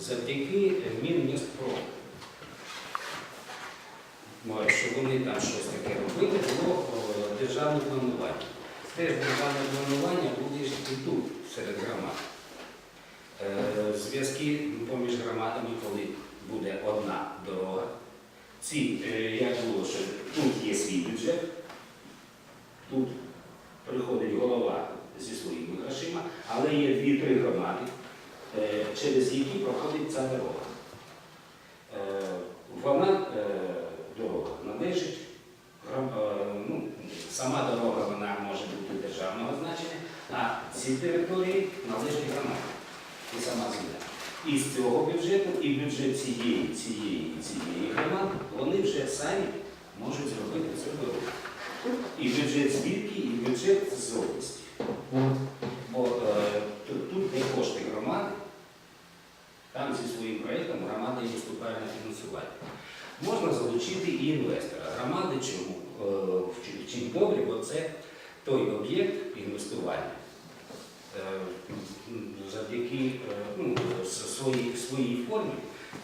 завдяки Мінмістпрому. Може, що вони там щось таке робили, було державне планування. Теж державне планування буде і тут, серед громад. Е, Зв'язки поміж громадами, коли буде одна дорога. Ці, е, як було, що тут є свій бюджет, тут приходить голова зі своїми грошима, але є дві-три громади, е, через які проходить ця дорога. Е, Вона е, дорога належить, е, ну, сама дорога вона може бути державного значення, а ці території належать громаді і сама земля. І з цього бюджету, і бюджет цієї, цієї, цієї громади, вони вже самі можуть зробити цю дорогу. І бюджет збірки, і бюджет з області. Бо е, тут, тут де кошти громади, там зі своїм проєктом громада і виступає на фінансування. Можна залучити і інвестора. Громади чому? Е, в чим- добре, бо це той об'єкт інвестування. Е, Завдяки е, ну, своїй, своїй формі,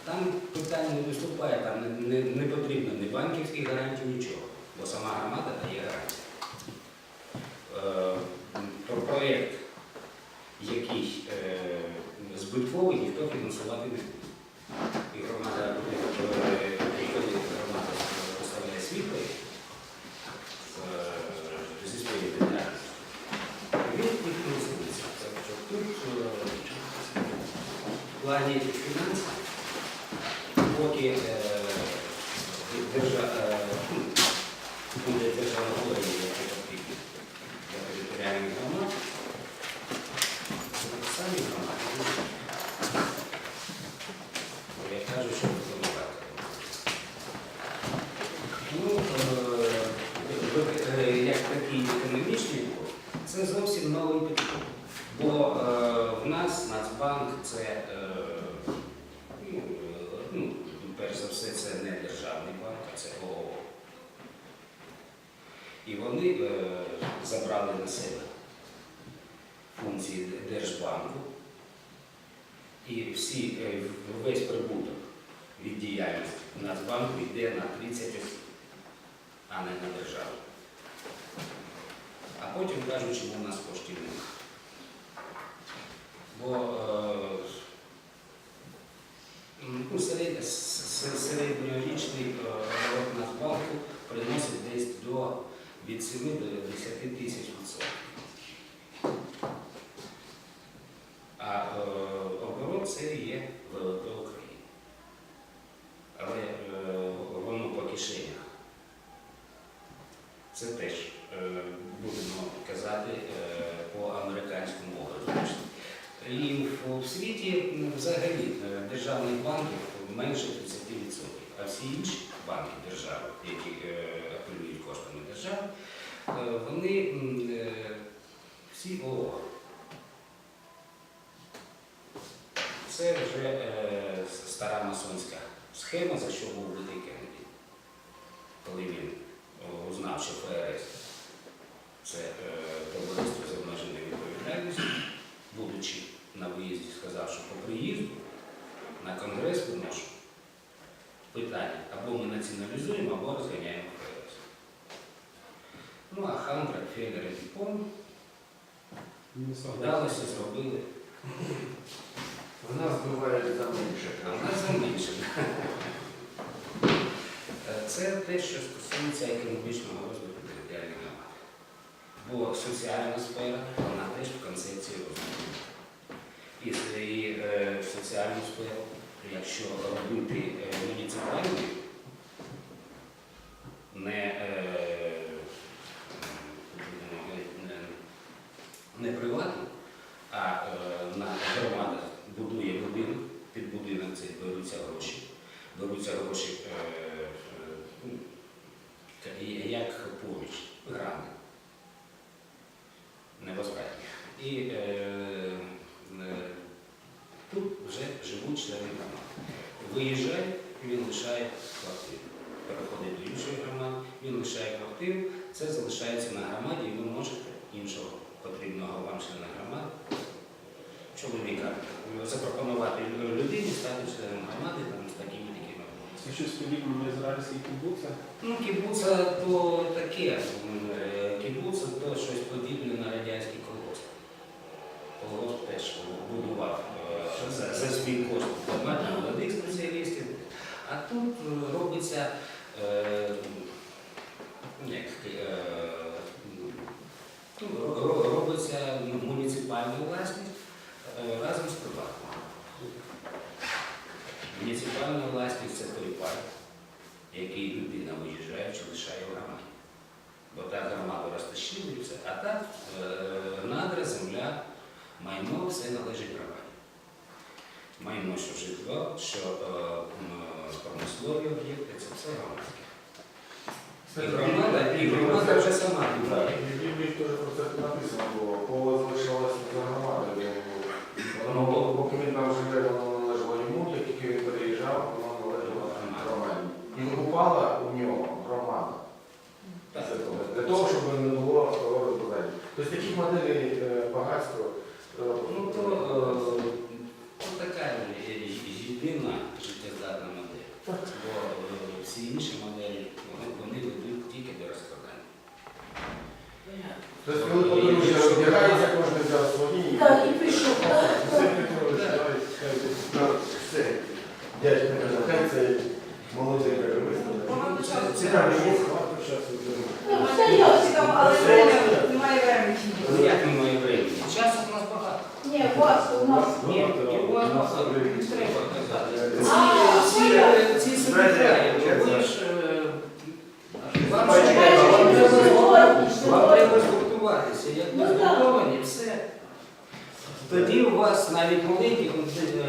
там питання не виступає, там не, не, потрібно ні банківських гарантій, нічого, бо сама громада дає гарантії. Про проєкт, який збитковий, ніхто фінансувати не буде. І громада буде, е, і коли громада поставляє свій проєкт е, зі своєю діяльністю, він не фінансується. Тобто тут е, в плані фінансів, поки е, держа- е, ну, буде держава говорить, яке потрібно для територіальних громад, то самі громади будуть. Бо Я кажу, що допомагати. Ну, е, ви- е, як такий економічний блок, це зовсім новий підход. Бо е, в нас Нацбанк це, е, ну, е, ну, перш за все, це не державний банк, а це ООО. І вони е, забрали на себе функції Держбанку. І всі, е, весь прибуток від діяльності Нацбанку йде на 30 осіб, а не на державу. А потім кажуть, чому у нас коштів немає. Бо е, ну, серед- середньорічний е, оборот Нацбанку приносить десь до від 7 до 10 тисяч відсотків. А е, оборот це є ВВП України. Але е, воно по кишенях. Це теж е, будемо казати е, по американському образу. І в, в світі м, взагалі е, державних банків менше 30%, а всі інші банки держави, які е, апелюють коштами держави, е, вони е, всі ООО. Це вже е, стара масонська схема, за що був вбитий Кеннеді. Коли він о, узнав, що ФРС це е, товариство з обмеженою відповідальністю, будучи на виїзді, сказав, що по приїзду на конгрес виношу питання або ми націоналізуємо, або розганяємо ФРС. Ну а Хан, Рокфеллер і Дюпон вдалося зробили. У нас буває за менше. А в нас заменшено. Це те, що стосується економічного розвитку територіальної громади. Бо соціальна сфера, вона теж в концепції розвитку. І, е, в соціальну сферу, якщо робити е, муніципальною, не, е, не, не приватну, а е, на громада будує будинок, під будинок цей беруться гроші. Беруться гроші е, е, ну, як поруч, грани, Невозбратні. І е, тут вже живуть члени громади. Виїжджає, він лишає квартиру. Переходить до іншої громади, він лишає квартиру, це залишається на громаді, і ви можете іншого потрібного вам члена громади, чоловіка, запропонувати людині стати щось подібне на ізраїльський кібуца? Ну, кібуца то таке. е, Кібуца то щось подібне на радянський колгосп. Колгосп теж будував е, за, за свій кошт багато молодих спеціалістів. А тут е, робиться е, як, е, ну, робиться ну, муніципальна власність е, разом з приватною. Муніципальна це той парк, який людина виїжджає чи лишає в громаді. Бо та громада розташується, а так е, надра, земля, майно все належить громаді. Майно, що житло, що е, промислові об'єкти, це все громадське. І громада, і громада вже сама Так, і в Біблії теж про це написано було. Поле залишилося за громадою. Воно, поки він там живе, воно належало йому, як тільки він переїжджав, воно належало громаді. І викупала у нього громада. Так. Це то. Для того, щоб не було розбирання. Тобто таких моделей е, багатства. е, Ну то, е, то така е, єдина життєздатна модель. Бо е, всі інші моделі вони, вони ведуть тільки до розкладання. Тобто, коли розбирається, кожен взяв свої. Так, і пішов. Все Петрович, давай, хай ти. Ну, все. Дядько каже, хай це молодий каже, виставить. Це- Цікаво, це- є багато часу. Ну, все ясно. Цікаво, але времени, немає времени. Ну як немає времени? Часу у нас багато. Ні, вас у нас. Ні, і у вас багато. Не треба казати. А, Ці- ці- понятно. Ці собі Знаєте, грають, як ви це? ж, е, Вам Бачите, ж треба, вам бачите, треба сьогодні, вам сьогодні. треба Ну, згуртовані, все. Тоді у вас навіть маленьких,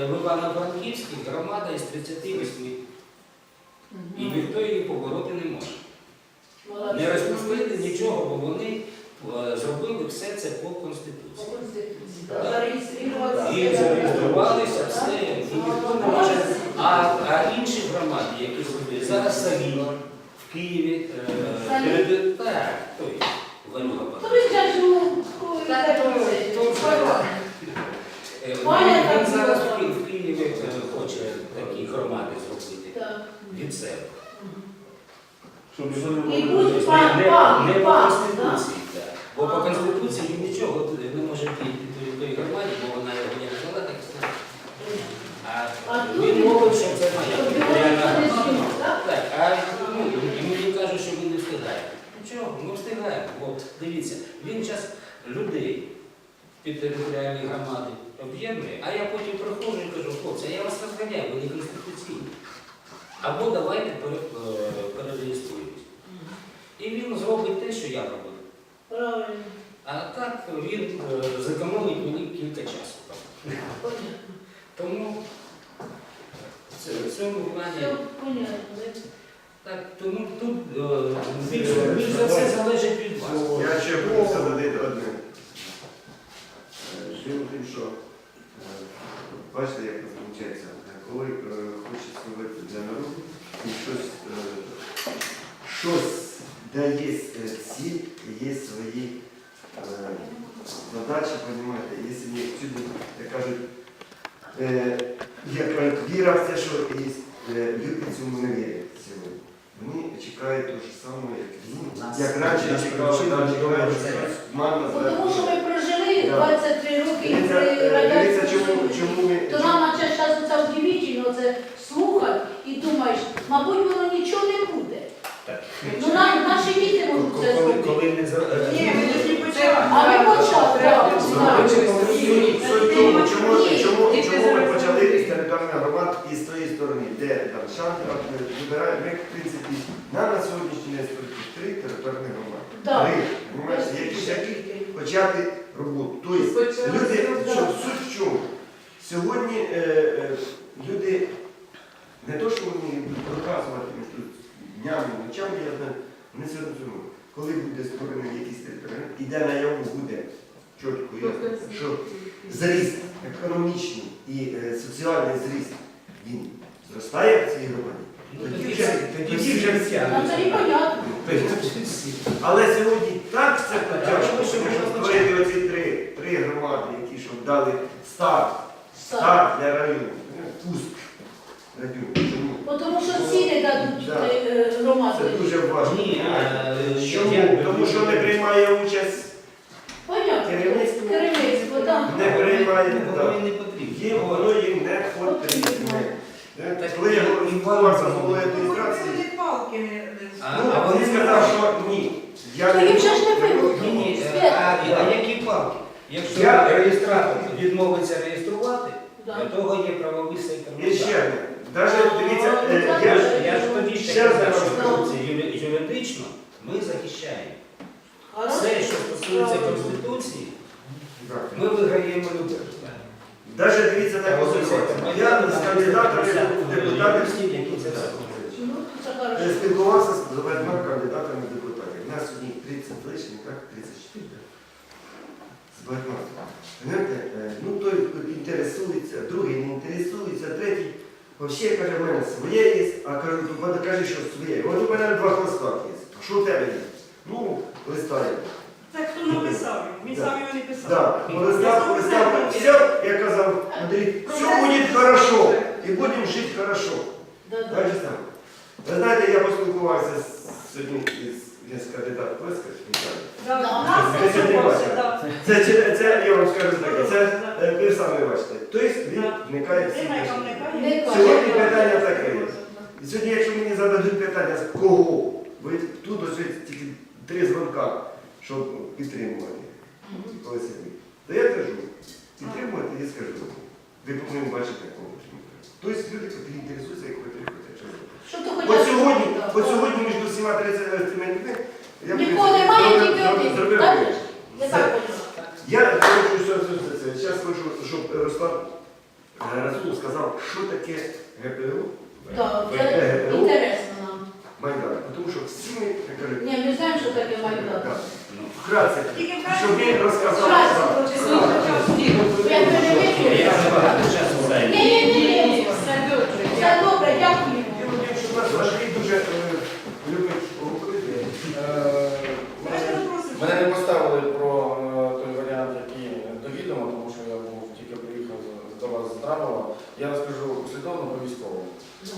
е, в Івано-Франківській громада із 38, і ніхто її побороти не може. Не розпустити нічого, бо вони е, зробили все це по Конституції. І зареєструвалися, все, і ніхто не може. А, а інші громади, які зробили, зараз самі в Києві, е, так, той, Валюга То Павловна. ви скажете, ну, Так, то- то вже- Е, Ваня Він так зараз в зробила. Ки- в Києві е, хоче такі громади зробити Так. від себе. Щоб його не І Тобто пан, не, пан, не по пан, Конституції, так. Бо по Конституції він нічого не може діяти тої- тої громаді, бо вона його як взяла, так і стала. А А тут він мовив, що це моя його територіальна ніхто не громада. з'їв, так? Так, а ну, йому він каже, що він не встигає. Нічого, ми встигаємо. Бо дивіться, він час людей під територіальні громади об'єднує, а я потім приходжу і кажу, хлопці, а я вас розганяю, ви не конституційні. Або давайте е, перереєструємось. І він зробить те, що я робив. Правильно. А так він е, зекономить мені кілька часу. Тому в цьому плані. Так, тому тут е, більш, більш за все залежить від вас. Я ще хочу задати одне. Е, Діло в тім, що е, бачите, як це виходить, коли е, хочуть зробити для народу і щось, е, щось де є е, ціль, є свої е, задачі, розумієте, якщо є всюди, як кажуть, е, як кажуть, віра в те, що є, е, люди цьому не вірять сьогодні. Вони чекають того ж самого, як він, як раніше Бо Тому що ми прожили Да. 23 роки і Дивіться, при е, дивіться, радянському чому, Союзі. чому ми... То нам на час часу це удивительно, це слухати і думаєш, мабуть, воно нічого не буде. Так. Ну, на, наші діти можуть це Коли, зробити. коли не зро- Ні, ми тільки почали. А ми почали, так. Зробити Суть суть в тому, чому, Ні, чому, тільки чому ми зараз почали із територіальних громад і з тої сторони, де там Шантра, вибираємо, ми, в принципі, нам на сьогоднішній день стоїть три територіальні громади. Так. Три, які почати роботу. Тобто, люди, що, суть в чому? Сьогодні е, е, люди не то, що вони між днями, ночами, я знаю, вони все розуміють. Коли буде створений якийсь територіальний, і де наяву буде чітко, ясно, що зріст економічний і е, соціальний зріст, він зростає в цій громаді. Ну, Тоді вже, тоді вже всі. Але сьогодні так це тому що створити оці три, три громади, які щоб дали старт, старт для району, пуск? Бо Тому що ціни Це ближче. дуже важко. Ні, а, Чому? я- Тому що не приймає участь, Понятно. Керівництво. Керівництво, там. не приймає. Воно да. їм не потрібно. Так, Коли я адміністрації, не- не- А, ну, а вони сказали, що ні. Я не їм же ж не вигодно. Ні, ні, е, а, а які палки? Якщо Я- реєстратор відмовиться реєструвати, Да. для того є правовий сектор. І ще одне. Даже дивіться, е, Ну, я ж ж, я ж тоді ще Ще раз казав, що кажу. юри- юридично ми захищаємо. Все, що стосується Конституції, Так. ми виграємо любе Даже дивіться так Правовий Я з кандидатами в депутати які це все Ну, Я спілкувався з двома кандидатами в депутати. У нас сьогодні 30 лишніх, так? 34. З багатьма. Знаєте, е, ну той інтересується, другий не інтересується, третій. Взагалі, каже, в мене своє є, а кажу, каже, що своє. От у мене два хвоста є. А що у тебе є? Ну, листає. Це хто написав? Він Да. сам його не писав. Да, полистав, полистав, все, я казав, Андрій, все буде хорошо, і будемо жити хорошо. Да, да. Так же саме. Ви знаєте, я поспілкувався з- сьогодні із, із кандидатом Плеска, Да, Да. нас Це це не зробився, бачите. да. Це, це, це, я вам скажу таке, це Да. е, ви самі бачите. Тобто він Да. вникає в всі Ти найкам речі. не Не кажеш. Сьогодні питання таке є. І сьогодні, якщо мені зададуть питання, з кого, ви тут ось тільки три дзвонка, щоб підтримувати, Коли сидить, то я кажу, підтримувати і скажу. Ви, по-моєму, бачите кого. Тобто люди, які інтересуються, як ви ти От хочеш? сьогодні, от сьогодні між усіма 30 людьми, я Нікого немає, тільки один. Так? Я так. Я хочу все. Зараз хочу, щоб Руслан е, сказав, що таке ГПУ, Да, це інтересно нам. Майдан. Тому що всі ми, Ні, ми знаємо, що таке Майдан. Вкратце, щоб він розказав. Займу. Ні, ні. Все добре, дякую. Дуже е, любить говорити. Мене не поставили про е, той варіант, який до відома, тому що я був тільки приїхав до вас з Драмова. Я розкажу послідовно по військовому.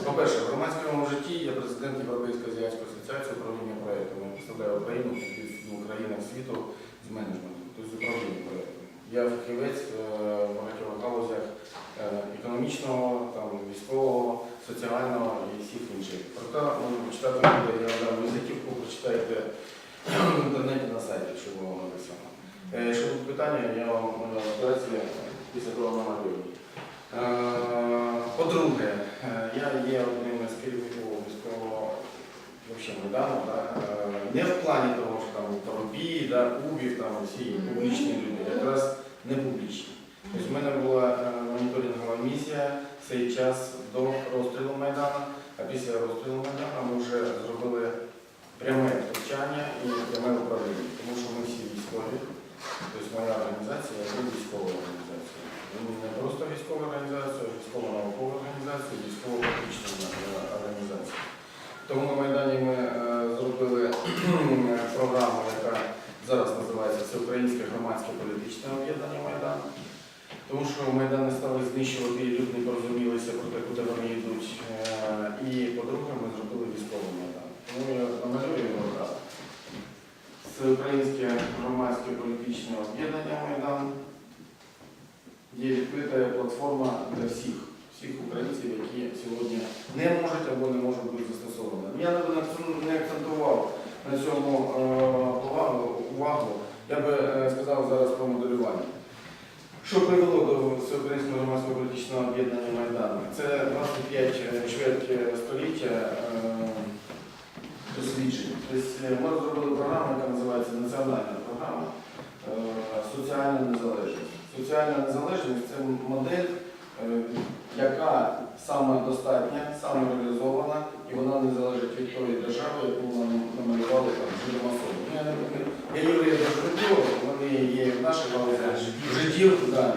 По-перше, в громадському житті я президент Європейської азіатської асоціації управління представляю Україну в країнах світу з менеджменту, тобто з управління проєктами. Я фахівець е, в багатьох галузях е, економічного, там, військового, соціального і всіх інших. Проте можна почитати буде, я дам візитівку, прочитайте в інтернеті на сайті, якщо було написано. Е, Якщо будуть питання, я вам е, після того намалюю. По-друге, я є одним із керівників військового вообще Майдану, да? е, не в плані того, що там Торопі, да, Кубів, там всі публічні люди, якраз не публічні. Тобто в мене була е, моніторингова місія в цей час до розстрілу Майдану, а після розстрілу Майдану ми вже зробили пряме втручання і пряме управління, тому що ми всі військові. Тобто моя організація є військова організація. Ну, Не просто військова організація, а військово-наукова організація, військово-практична програму, яка зараз називається Всеукраїнське громадське політичне об'єднання Майдану. Тому що Майдани стали знищувати, і люди не порозумілися про те, куди вони йдуть. Е, І по-друге, ми зробили військовий майдан. Тому я намалюю його так. Всеукраїнське громадське політичне об'єднання Майдан є відкрита платформа для всіх, всіх українців, які сьогодні не можуть або не можуть бути застосовані. Я на цьому не акцентував на цьому е, увагу- увагу. Я би е, сказав зараз про моделювання. Що привело до Всеукраїнського громадського політичного об'єднання Майдану? Це 25 чверть століття е, досліджень. Тобто е, ми розробили програму, яка називається Національна програма е, Соціальна незалежність. Соціальна незалежність це модель, е, яка самодостатня, самореалізована, і вона не залежить від тої держави, яку намалювали там особи. Ну, я, не, я Юрія Дождю, вони є в нашій галузі життів. Да.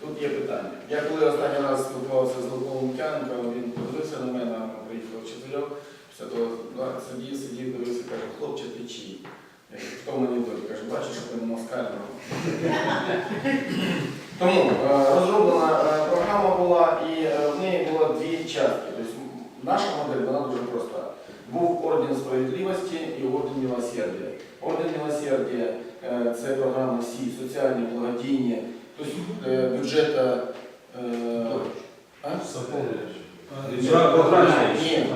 Тут є питання. Я коли останній раз спілкувався з Луковим Лук'яненком, він подивився на мене, ми приїхали в чотирьох, після того да, сидів, сидів, дивився, каже, хлопче, ти чий? Я кажу, хто мені той? Каже, бачиш, що ти москаль. Тому е, розроблена е, програма була і е, в неї було дві частки. Тобто наша модель вона дуже проста був орден справедливості і орден милосердя. Орден милосердя е, це програми всі соціальні, благодійні, тобто е, бюджета. Е, Ні,